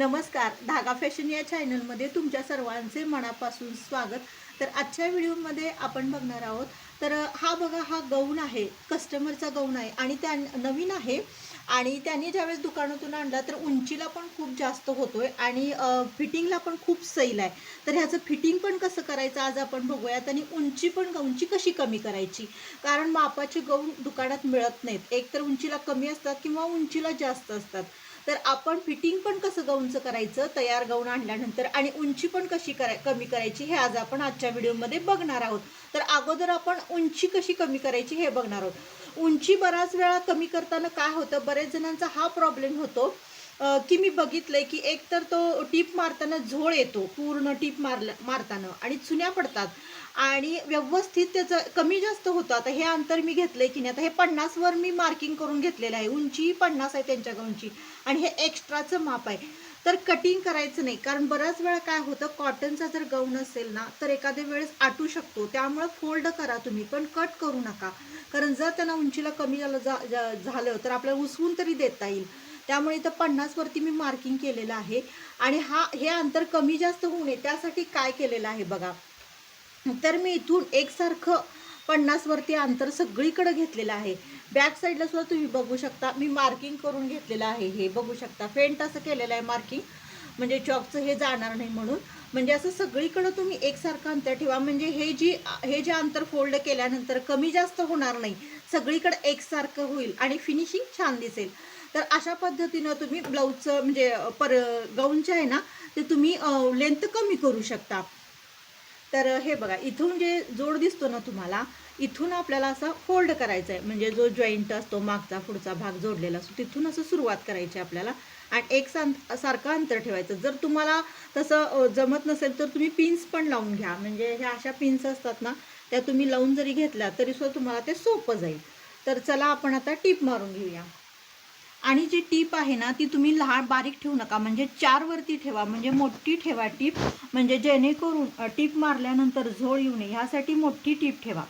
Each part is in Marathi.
नमस्कार. धागा फॅशन या चॅनलमध्ये तुमच्या सर्वांचे मनापासून स्वागत. तर आजच्या व्हिडिओमध्ये आपण बघणार आहोत तर हा बघा हा गौण आहे कस्टमरचा गौण आहे आणि त्या नवीन आहे आणि त्यांनी ज्यावेळेस दुकानातून आणला तर उंचीला पण खूप जास्त होतोय आणि फिटिंगला पण खूप सैल आहे. तर ह्याचं फिटिंग पण कसं करायचं आज आपण बघूयात आणि उंची पण गाऊनची कशी कमी करायची? कारण मापाचे गौण दुकानात मिळत नाहीत. एक तर उंचीला कमी असतात किंवा उंचीला जास्त असतात. तर आपण फिटिंग पण कसं गाऊनचं करायचं तयार गाऊन आणल्यानंतर आणि उंची पण कशी कराय कमी करायची हे आज आपण आजच्या व्हिडिओमध्ये बघणार आहोत. तर अगोदर आपण उंची कशी कमी करायची हे बघणार आहोत. उंची बराच वेळा कमी करताना काय होतं बरेच जणांचा हा प्रॉब्लेम होतो की मी बघितलंय की एक तर तो टीप मारताना झोळ येतो पूर्ण टीप मारला मारताना आणि चुन्या पडतात. आणि व्यवस्थित त्याचं कमी जास्त होतं. आता हे अंतर मी घेतलंय की नाही आता हे पन्नासवर मी मार्किंग करून घेतलेलं आहे. उंची पन्नास आहे त्यांच्याकडूनची आणि हे एक्स्ट्राचं माप आहे. तर कटिंग करायचं नाही. कारण बऱ्याच वेळा काय होतं कॉटनचा जर गाऊन असेल ना तर एखाद्या वेळेस आटू शकतो. त्यामुळं फोल्ड करा तुम्ही पण कट करू नका. कारण जर त्यांना उंचीला कमी झालं जा- झालं तर आपल्याला उसवून तरी देता येईल. त्यामुळे इथं पन्नासवरती मी मार्किंग केलेलं आहे. आणि हा हे अंतर कमी जास्त होऊ नये त्यासाठी काय केलेलं आहे बघा. तर मी इथून एकसारखं पन्नासवरती अंतर सगळीकडे घेतलेलं आहे. बॅक साईडला सुद्धा तुम्ही बघू शकता. मी मार्किंग करून घेतलेलं आहे हे बघू शकता. फेंट असं केलेलं आहे मार्किंग म्हणजे चॉकचं हे जाणार नाही म्हणून. म्हणजे असं सगळीकडं तुम्ही एकसारखं अंतर ठेवा. म्हणजे हे जी हे जे अंतर फोल्ड केल्यानंतर कमी जास्त होणार नाही सगळीकडे एकसारखं होईल आणि फिनिशिंग छान दिसेल. तर अशा पद्धतीनं तुम्ही ब्लाऊजचं म्हणजे पर गाऊनचे आहे ना ते तुम्ही लेंथ कमी करू शकता. तर हे बघा इथून जे जोड दिसतो ना तुम्हाला इथून आपल्याला असा फोल्ड करायचा आहे म्हणजे जो जॉईंट असतो मागचा पुढचा भाग जोडलेला असतो तिथून असं सुरुवात करायची आहे आपल्याला. आणि एक सां सारखं अंतर ठेवायचं. जर तुम्हाला तसं जमत नसेल तर तुम्ही पिन्स पण लावून घ्या. म्हणजे ह्या अशा पिन्स असतात ना त्या तुम्ही लावून जरी घेतल्या तरी सुद्धा तुम्हाला ते सोपं जाईल. तर चला आपण आता टीप मारून घेऊया. आणि जी टीप आहे ना ती तुम्ही लहान बारीक ठेवू नका. म्हणजे चारवरती ठेवा म्हणजे मोठी ठेवा टीप. म्हणजे जेणेकरून टीप मारल्यानंतर झोळ येऊ नये ह्यासाठी मोठी टीप ठेवा.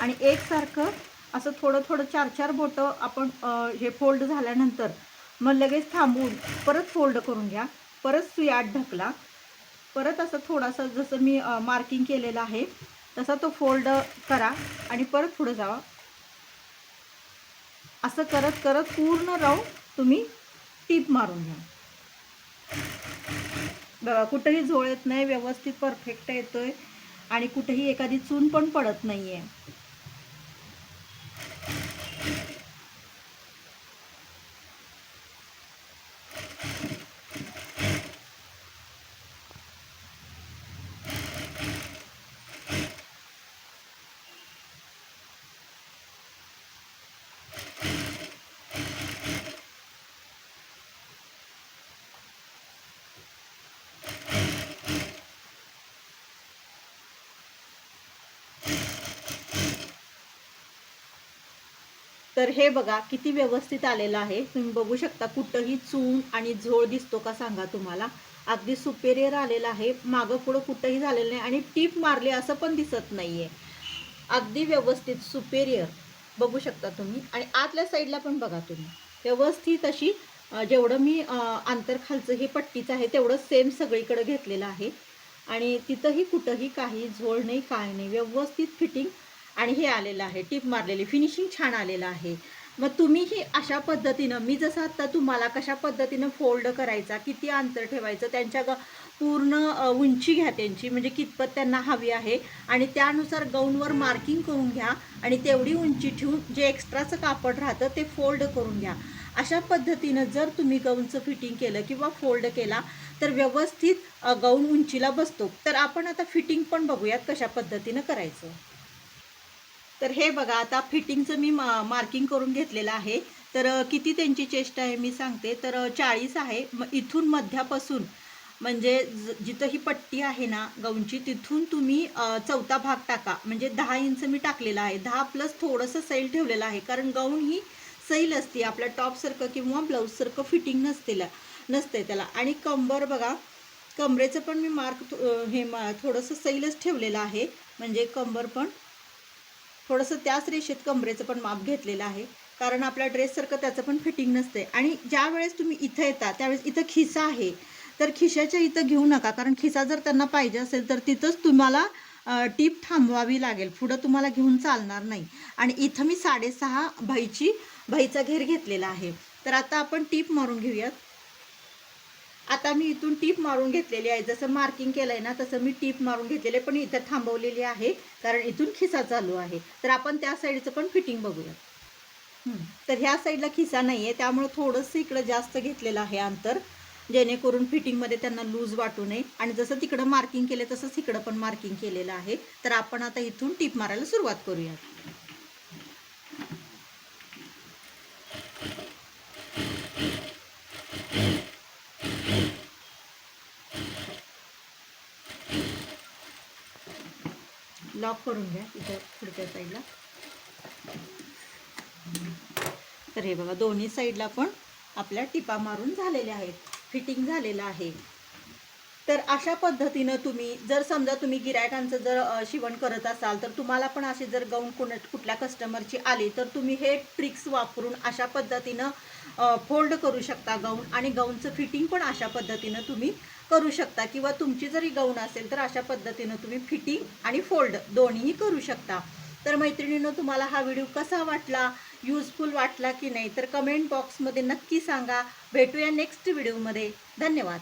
आणि एकसारखं असं थोडं थोडं चार चार बोटं आपण हे फोल्ड झाल्यानंतर मग लगेच थांबवून परत फोल्ड करून घ्या. परत सुयात ढकला. परत असं थोडासा जसं मी मार्किंग केलेलं आहे तसा तो फोल्ड करा आणि परत पुढे जावा. असं करत करत पूर्ण राऊंड तुम्ही टीप मारून घ्या. बघा कुठेही झोळ येत नाही व्यवस्थित परफेक्ट येतोय आणि कुठेही एखादी चून पण पडत नाही आहे तर हे बघा किती व्यवस्थित आलेलं आहे. तुम्ही बघू शकता कुठंही चून आणि झोळ दिसतो का सांगा तुम्हाला. अगदी सुपेरियर आलेलं आहे. मागं पुढं कुठंही झालेलं नाही आणि टीप मारली असं पण दिसत नाहीये. अगदी व्यवस्थित सुपेरियर बघू शकता तुम्ही. आणि आतल्या साईडला पण बघा तुम्ही. व्यवस्थित अशी जेवढं मी आंतरखालचं अंतर खालचं हे पट्टीचं आहे तेवढं सेम सगळीकडे घेतलेलं आहे. आणि तिथंही कुठंही काही झोळ नाही काय नाही. व्यवस्थित फिटिंग आणि हे आलेलं आहे टिप मारलेली फिनिशिंग छान आलेलं आहे. मग तुम्हीही अशा पद्धतीनं मी जसं आत्ता तुम्हाला कशा पद्धतीनं फोल्ड करायचा किती अंतर ठेवायचं त्यांच्या ग पूर्ण उंची घ्या त्यांची म्हणजे कितपत त्यांना हवी आहे. आणि त्यानुसार गौनवर मार्किंग करून घ्या आणि तेवढी उंची ठेवून जे एक्स्ट्राचं कापड राहतं ते फोल्ड करून घ्या. अशा पद्धतीनं जर तुम्ही गौनचं फिटिंग केलं किंवा फोल्ड केला तर व्यवस्थित गौन उंचीला बसतो. तर आपण आता फिटिंग पण बघूयात कशा पद्धतीनं करायचं. तर हे बघा आता फिटिंगचं मी मा मार्किंग करून घेतलेलं आहे. तर किती त्यांची चेस्ट आहे मी सांगते. तर चाळीस आहे. म इथून मध्यापासून म्हणजे ज- जिथं ही पट्टी आहे ना गौंची तिथून तुम्ही चौथा भाग टाका. म्हणजे दहा इंच मी टाकलेला आहे. दहा प्लस थोडंसं सैल ठेवलेलं आहे. कारण गौण ही सैल असते. आपल्या टॉपसारखं किंवा ब्लाऊजसारखं फिटिंग नसतेला नसते त्याला. आणि कंबर बघा कमरेचं पण मी मार्क हे मा थोडंसं सैलच ठेवलेलं आहे. म्हणजे कंबर पण थोडंसं त्याच रेषेत कमरेचं पण माप घेतलेलं आहे. कारण आपल्या ड्रेससारखं त्याचं पण फिटिंग नसते आणि ज्या वेळेस तुम्ही इथं येता त्यावेळेस इथं खिसा आहे. तर खिशाच्या इथं घेऊ नका. कारण खिसा जर त्यांना पाहिजे असेल तर तिथंच तुम्हाला टीप थांबवावी लागेल. पुढं तुम्हाला घेऊन चालणार नाही. आणि इथं मी साडेसहा भाईची भाईचा घेर घेतलेला आहे. तर आता आपण टीप मारून घेऊयात. आता मी इथून टीप मारून घेतलेली आहे. जसं मार्किंग केलं आहे ना तसं मी टीप मारून घेतलेली आहे पण इथं थांबवलेली आहे. कारण इथून खिसा चालू आहे. तर आपण त्या साईडचं पण फिटिंग बघूया. तर ह्या साईडला खिसा नाही आहे त्यामुळे थोडंसं इकडं जास्त घेतलेलं आहे अंतर. जेणेकरून फिटिंगमध्ये त्यांना लूज वाटू नये. आणि जसं तिकडं मार्किंग केलं तसंच इकडं पण मार्किंग केलेलं आहे. तर आपण आता इथून टीप मारायला सुरुवात करूया. लॉक करून घ्या इथं पुढच्या साईडला. तर हे बघा दोन्ही साईडला पण आपल्या टिपा मारून झालेल्या आहेत. फिटिंग झालेलं आहे. तर अशा पद्धतीनं तुम्ही जर समजा तुम्ही गिरायकांचं जर शिवण करत असाल तर तुम्हाला पण असे जर गाऊन कोण कुठल्या कस्टमरची आली तर तुम्ही हे ट्रिक्स वापरून अशा पद्धतीनं फोल्ड करू शकता गाऊन. आणि गाऊनचं फिटिंग पण अशा पद्धतीनं तुम्ही करू शकता. किंवा तुमची जरी गौण असेल तर अशा पद्धतीनं तुम्ही फिटिंग आणि फोल्ड दोन्हीही करू शकता. तर मैत्रिणीनं तुम्हाला हा व्हिडिओ कसा वाटला? युजफुल वाटला की नाही? तर कमेंट बॉक्समध्ये नक्की सांगा. भेटूया नेक्स्ट व्हिडिओमध्ये धन्यवाद.